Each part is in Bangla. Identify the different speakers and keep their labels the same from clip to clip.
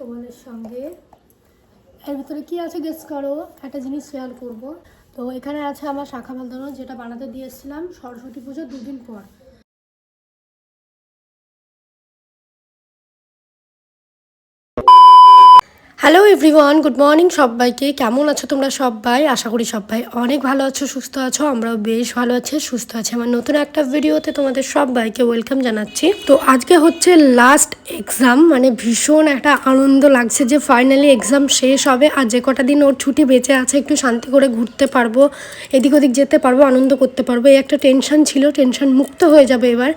Speaker 1: তোমাদের সঙ্গে। এর ভিতরে কি আছে গেস করো? একটা জিনিস শেয়ার করব। তো এখানে আছে আমার শাখা ভালদানো যেটা বানাতে দিয়েছিলাম সরস্বতী পুজো দুদিন পর। হ্যালো এভরিওয়ান গুড মর্নিং সবাইকে। কেমন আছো তোমরা সবাই? আশা করি সবাই অনেক ভালো আছো, সুস্থ আছো। আমরাও বেশ ভালো আছি, সুস্থ আছি। আমার নতুন একটা ভিডিওতে তোমাদের সবাইকে ওয়েলকাম জানাচ্ছি। তো আজকে হচ্ছে লাস্ট এক্সাম মানে ভীষণ একটা আনন্দ লাগছে যে ফাইনালি এক্সাম শেষ হবে। আর যে কটা দিন ওর ছুটি বেঁচে আছে, একটু শান্তি করে ঘুরতে পারব, এদিক ওদিক যেতে পারব, আনন্দ করতে পারব, এই একটা টেনশন ছিল টেনশন মুক্ত হয়ে যাবে এবার।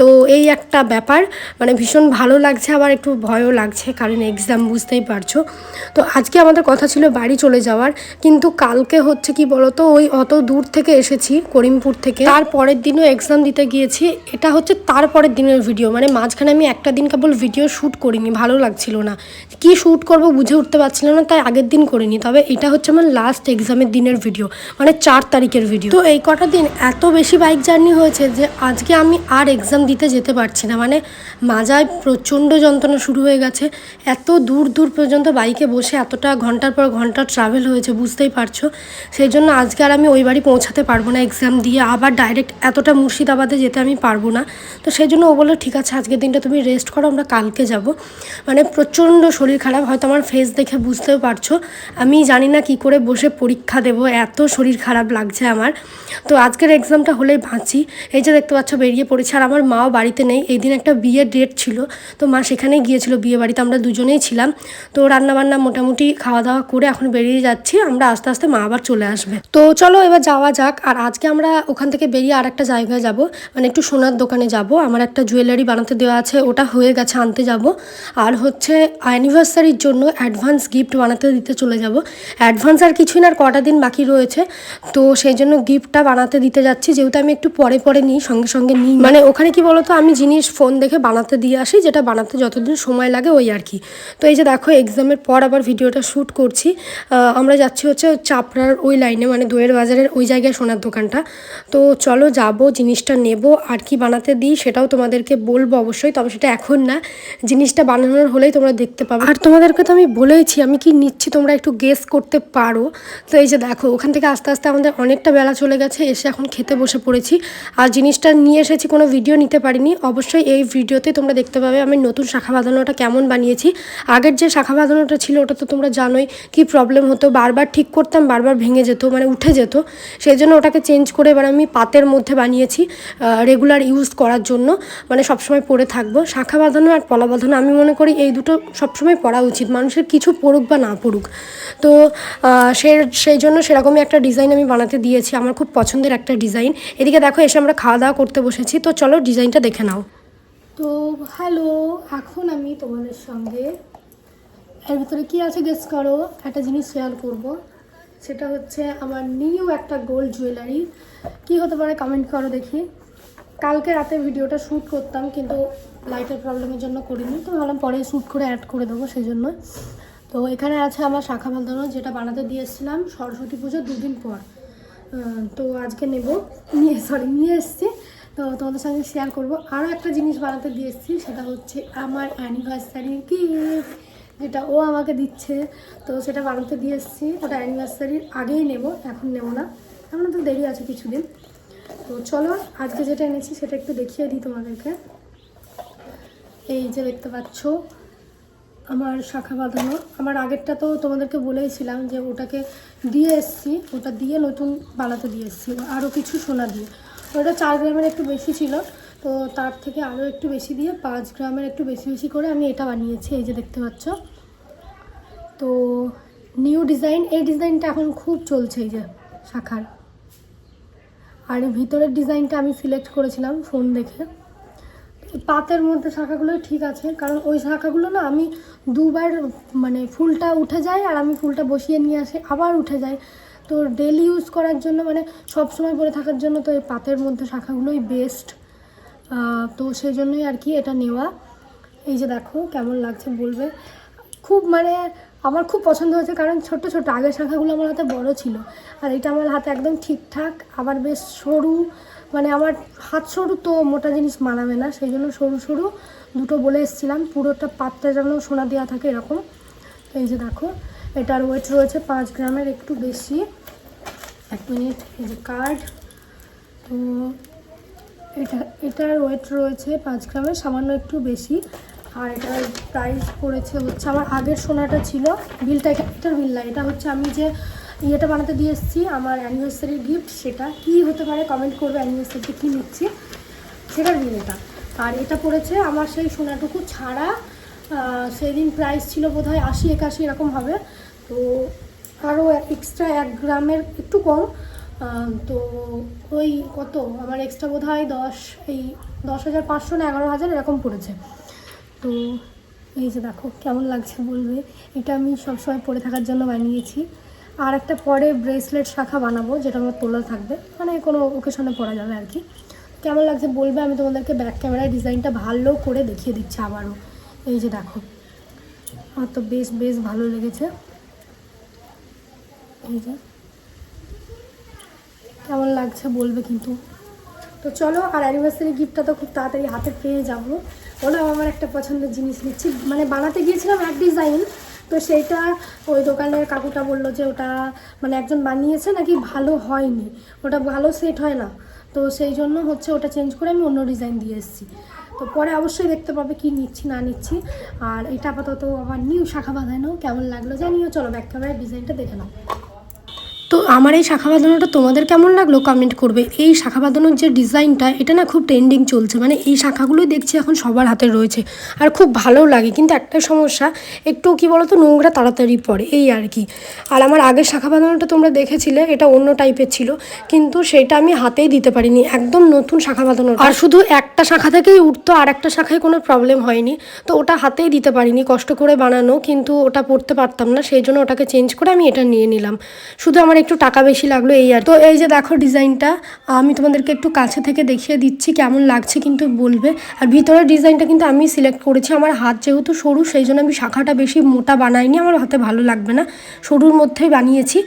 Speaker 1: তো এই একটা ব্যাপার মানে ভীষণ ভালো লাগছে, আবার একটু ভয়ও লাগছে, কারণ এক্সাম বুঝতেই পারছ। তো আজকে আমাদের কথা ছিল বাড়ি চলে যাওয়ার, কিন্তু কালকে হচ্ছে কি বলতো, ওই অত দূর থেকে এসেছি, করিমপুর থেকে। তার পরের দিনও এক্সাম দিতে গিয়েছি, এটা হচ্ছে তার পরের দিনের ভিডিও মানে মাঝখানে আমি একটা দিন কেবল ভিডিও শ্যুট করিনি, ভালো লাগছিল না। কি শ্যুট করব বুঝে উঠতে পারছিলাম না, তাই আগের দিন করিনি, তবে এটা হচ্ছে আমার লাস্ট এক্সামের দিনের ভিডিও মানে চার তারিখের ভিডিও তো এই কটা দিন এত বেশি বাইক জার্নি হয়েছে যে, আজকে আমি আর এক্সাম দিতে যেতে পারছি না। মানে মাজায় প্রচণ্ড যন্ত্রণা শুরু হয়ে গেছে। এত দূর দূর পর্যন্ত বাইকে বসে এতটা ঘণ্টার পর ঘণ্টা ট্রাভেল হয়েছে, বুঝতেই পারছ। সেই জন্য আজকে আর আমি ওই বাড়ি পৌঁছাতে পারব না এক্সাম দিয়ে। আবার ডাইরেক্ট এতটা মুর্শিদাবাদে যেতে আমি পারব না। তো সেই জন্য ও বলল, ঠিক আছে, আজকের দিনটা তুমি রেস্ট করো, আমরা কালকে যাব। মানে প্রচণ্ড শরীর খারাপ। হয়তো আমার ফেস দেখে বুঝতেও পারছ। আমি জানি না কি করে বসে পরীক্ষা দেব। এত শরীর খারাপ লাগছে আমার। তো আজকের এক্সামটা হলেই বাঁচি। এই যে দেখতে পাচ্ছ, বেরিয়ে পড়েছে। আর আমার মাও বাড়িতে নেই। এই দিন একটা বিয়ের ডেট ছিল, তো মা সেখানে গিয়েছিল বিয়ে বাড়িতে, আমরা দুজনেই ছিলাম। তো রান্নাবান্না মোটামুটি খাওয়া দাওয়া করে এখন বেরিয়ে যাচ্ছি, আমরা আস্তে আস্তে মা আবার চলে আসবে। তো চলো এবার যাওয়া যাক, আর আজকে আমরা ওখান থেকে বেরিয়ে আর একটা জায়গায় যাব। মানে একটু সোনার দোকানে যাব। আমার একটা জুয়েলারি বানাতে দেওয়া আছে, ওটা হয়ে গেছে, আনতে যাব। আর হচ্ছে অ্যানিভার্সারির জন্য অ্যাডভান্স গিফট বানাতে দিতে চলে যাব। অ্যাডভান্স আর কিছুই না, আর কটা দিন বাকি রয়েছে। তো সেই জন্য গিফটটা বানাতে দিতে যাচ্ছি, যেহেতু আমি একটু পরে পরে নিই, সঙ্গে সঙ্গে নিই। মানে ওখানে কি বলতো, আমি জিনিস ফোন দেখে বানাতে দিয়ে আসি, যেটা বানাতে যতদিন সময় লাগে ওই আর কি। তো এই যে দেখো এক্সামের পর আবার ভিডিওটা শ্যুট করছি। আমরা যাচ্ছি হচ্ছে চাপড়ার ওই লাইনে মানে দোয়ের বাজারের ওই জায়গায় সোনার দোকানটা। তো চলো যাব, জিনিসটা নেব, আর কি বানাতে দিই সেটাও তোমাদেরকে বলব অবশ্যই, তবে সেটা এখন না। জিনিসটা বানানোর হলেই তোমরা দেখতে পাবে। আর তোমাদেরকে তো আমি বলেইছি, আমি কি নিচ্ছি তোমরা একটু গেস করতে পারো। তো এই যে দেখো, ওখান থেকে আস্তে আস্তে আমাদের অনেকটা বেলা চলে গেছে, এসে এখন খেতে বসে পড়েছি। আর জিনিসটা নিয়ে এসেছি কোনো ভিডিও নিতে পারিনি। অবশ্যই এই ভিডিওতে তোমরা দেখতে পাবে আমি নতুন শাখা বাঁধানোটা কেমন বানিয়েছি। আগের যে শাখা বাঁধানোটা ছিল ওটা তো তোমরা জানোই কি প্রবলেম হতো। বারবার ঠিক করতাম, বারবার ভেঙে যেত মানে উঠে যেত। সেই জন্য ওটাকে চেঞ্জ করে এবার আমি পাতের মধ্যে বানিয়েছি রেগুলার ইউজ করার জন্য। মানে সবসময় পরে থাকব। শাখা বাঁধানো আর পলা বাঁধানো আমি মনে করি এই দুটো সবসময় পরা উচিত। মানুষের কিছু পড়ুক বা না পড়ুক। তো সে, সেই জন্য সেরকমই একটা ডিজাইন আমি বানাতে দিয়েছি। আমার খুব পছন্দের একটা ডিজাইন এদিকে দেখো এসে আমরা খাওয়া দাওয়া করতে বসেছি। তো চলো ডিজাইনটা দেখে নাও। তো হ্যালো, এখন আমি তোমাদের সঙ্গে এর ভিতরে কী আছে গেস করো? একটা জিনিস শেয়ার করব, সেটা হচ্ছে আমার নিউ একটা গোল্ড জুয়েলারি কি হতে পারে কমেন্ট করো দেখি। কালকে রাতে ভিডিওটা শ্যুট করতাম, কিন্তু লাইটের প্রবলেমের জন্য করিনি। তো ভাবলাম পরে শ্যুট করে অ্যাড করে দেবো সেই জন্য তো এখানে আছে আমার শাখা বাঁধানো যেটা বানাতে দিয়েছিলাম সরস্বতী পুজো দুদিন পর। তো আজকে নেব। নিয়ে সরি নিয়ে এসেছি। তো তোমাদের সঙ্গে শেয়ার করব। আরও একটা জিনিস বানাতে দিয়ে এসেছি, সেটা হচ্ছে আমার অ্যানিভার্সারি গিফট যেটা ও আমাকে দিচ্ছে। তো সেটা বানাতে দিয়ে এসেছি ওটা অ্যানিভার্সারির আগেই নেব, এখন নেব না। এখন তো দেরি আছে কিছুদিন। তো চলো, আজকে যেটা এনেছি সেটা একটু দেখিয়ে দিই তোমাদেরকে। এই যে দেখতে পাচ্ছ, আমার শাখা বাঁধানো। আমার আগেরটা তো তোমাদেরকে বলেইছিলাম যে ওটাকে দিয়ে এসছি, ওটা দিয়ে নতুন বানাতে দিয়ে এসছি আরও কিছু সোনা দিয়ে। ওটা চার গ্রামের একটু বেশি ছিল, তো তার থেকে আরও একটু বেশি দিয়ে পাঁচ গ্রামের একটু বেশি বেশি করে আমি এটা বানিয়েছি, এই যে দেখতে পাচ্ছ। তো নিউ ডিজাইন এই ডিজাইনটা এখন খুব চলছে এই যে শাখার। আর ভিতরের ডিজাইনটা আমি সিলেক্ট করেছিলাম ফোন দেখে। পাতের মধ্যে শাখাগুলো ঠিক আছে, কারণ ওই শাখাগুলো না আমি দুবার মানে ফুলটা উঠে যায় আর আমি ফুলটা বসিয়ে নিয়ে আসি, আবার উঠে যায়। তো ডেলি ইউজ করার জন্য মানে সব সময় পরে থাকার জন্য তো এই পাতের মধ্যে শাখাগুলোই বেস্ট তো সেই জন্যই আর কি এটা নেওয়া। এই যে দেখো কেমন লাগছে বলবে। খুব মানে আমার খুব পছন্দ হয়েছে কারণ ছোট ছোট আগের শাখাগুলো আমার হাতে বড় ছিল। আর এটা আমার হাতে একদম ঠিকঠাক, আবার বেশ সরু মানে আমার হাত সরু তো মোটা জিনিস মানাবে না সেই জন্য সরু সরু দুটো বলে এসেছিলাম। পুরোটা পাতটা যেন সোনা দেওয়া থাকে এরকম। এই যে দেখো এটার ওয়েট রয়েছে পাঁচ গ্রামের একটু বেশি। এক মিনিট, এই কার্ড তো এটা এটার ওয়েট রয়েছে পাঁচ গ্রামের, সামান্য একটু বেশি। আর এটার প্রাইস পড়েছে হচ্ছে, আমার আগের সোনাটা ছিল বিলটা এটার বিল না, এটা হচ্ছে আমি যে ইয়েটা বানাতে দিয়ে এসেছি, আমার অ্যানিভার্সারি গিফট সেটা কি হতে পারে কমেন্ট করবে অ্যানিভার্সারিতে কী নিচ্ছি, সেটার বিল এটা। আর এটা পড়েছে আমার সেই সোনাটুকু ছাড়া সেদিন প্রাইস ছিল বোধহয় আশি, একাশি, এরকম হবে। তো আরও এক্সট্রা এক গ্রামের একটু কম। তো ওই কত? আমার এক্সট্রা বোধ হয় দশ, এই দশ হাজার পাঁচশো না এগারো হাজার এরকম পড়েছে। তো এই যে দেখো, কেমন লাগছে বলবে? এটা আমি সবসময় পরে থাকার জন্য বানিয়েছি। আর একটা পরে ব্রেসলেট শাখা বানাবো, যেটা আমার তোলা থাকবে। মানে কোনো ওকেশনে পরা যাবে আর কি। কেমন লাগছে বলবে? আমি তোমাদেরকে ব্যাক ক্যামেরায় ডিজাইনটা ভালো করে দেখিয়ে দিচ্ছি আবারও। এই যে দেখো। আমার তো বেশ বেশ ভালো লেগেছে। এই যে। কেমন লাগছে বলবে কিন্তু। তো চলো, আর অ্যানিভার্সারি গিফটটা তো খুব তাড়াতাড়ি হাতে পেয়ে যাব। ওটাও আমার একটা পছন্দের জিনিস নিচ্ছি। মানে বানাতে গিয়েছিলাম এক ডিজাইন তো সেইটা ওই দোকানের কাকুটা বলল যে ওটা মানে একজন বানিয়েছে নাকি ভালো হয়নি। ওটা ভালো সেট হয় না। তো সেই জন্য হচ্ছে ওটা চেঞ্জ করে আমি অন্য ডিজাইন দিয়ে এসেছি। তো পরে অবশ্যই দেখতে পাবে কি নিচ্ছি, না নিচ্ছি। আর এটা আপাতত আবার নিউ শাখা বাঁধানো, কেমন লাগল জানিও। চলো ব্যাক ক্যামেরায় ডিজাইনটা দেখে নাও। তো আমার এই শাখা বাঁধানোটা তোমাদের কেমন লাগল? কমেন্ট করবে। এই শাখা বাঁধানোর যে ডিজাইনটা, এটা না খুব ট্রেন্ডিং চলছে। মানে এই শাখাগুলোই দেখছি এখন সবার হাতে রয়েছে। আর খুব ভালোও লাগে। কিন্তু একটা সমস্যা, একটু কি বলতো, নোংরা তাড়াতাড়ি পড়ে। এই আর কি। আর আমার আগের শাখা বাঁধানোটা তোমরা দেখেছিলে, এটা অন্য টাইপের ছিল। কিন্তু সেটা আমি হাতেই দিতে পারিনি। একদম নতুন শাখা বাঁধানো আর শুধু একটা শাখা থেকেই উঠতো, আর একটা শাখায় কোনো প্রবলেম হয়নি। তো ওটা হাতেই দিতে পারিনি। কষ্ট করে বানানো, কিন্তু ওটা পড়তে পারতাম না। সেই জন্য ওটাকে চেঞ্জ করে আমি এটা নিয়ে নিলাম। শুধু আমার একটু টাকা বেশি লাগল এই আর তো এই যে দেখো ডিজাইনটা, আমি তোমাদেরকে একটু কাছে থেকে দেখিয়ে দিচ্ছি কেমন লাগছে কিন্তু বলবে। আর ভিতরের ডিজাইনটা কিন্তু আমি সিলেক্ট করেছি, আমার হাত যেহেতু সরু, সেই জন্য আমি শাখাটা বেশি মোটা বানাইনি, আমার হাতে ভালো লাগবে না। সরুর মধ্যেই বানিয়েছি।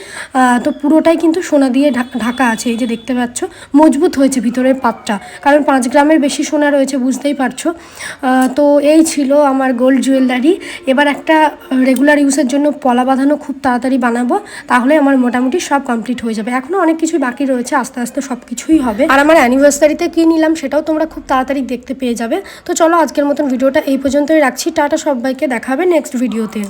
Speaker 1: তো পুরোটাই কিন্তু সোনা দিয়ে ঢাকা আছে, এই যে দেখতে পাচ্ছ। মজবুত হয়েছে ভিতরের পাতটা কারণ পাঁচ গ্রামের বেশি সোনা রয়েছে, বুঝতেই পারছ। তো এই ছিল আমার গোল্ড জুয়েলারি এবার একটা রেগুলার ইউজের জন্য পলা বাঁধানো খুব তাড়াতাড়ি বানাবো, তাহলে আমার মোটামুটি সব কমপ্লিট হয়ে যাবে। এখনও অনেক কিছুই বাকি রয়েছে, আস্তে আস্তে সব কিছুই হবে। আর আমার অ্যানিভার্সারিতে কি নিলাম সেটাও তোমরা খুব তাড়াতাড়ি দেখতে পেয়ে যাবে। তো চলো আজকের মতন ভিডিওটা এই পর্যন্তই রাখছি। টাটা সবাইকে দেখাবে নেক্সট ভিডিওতে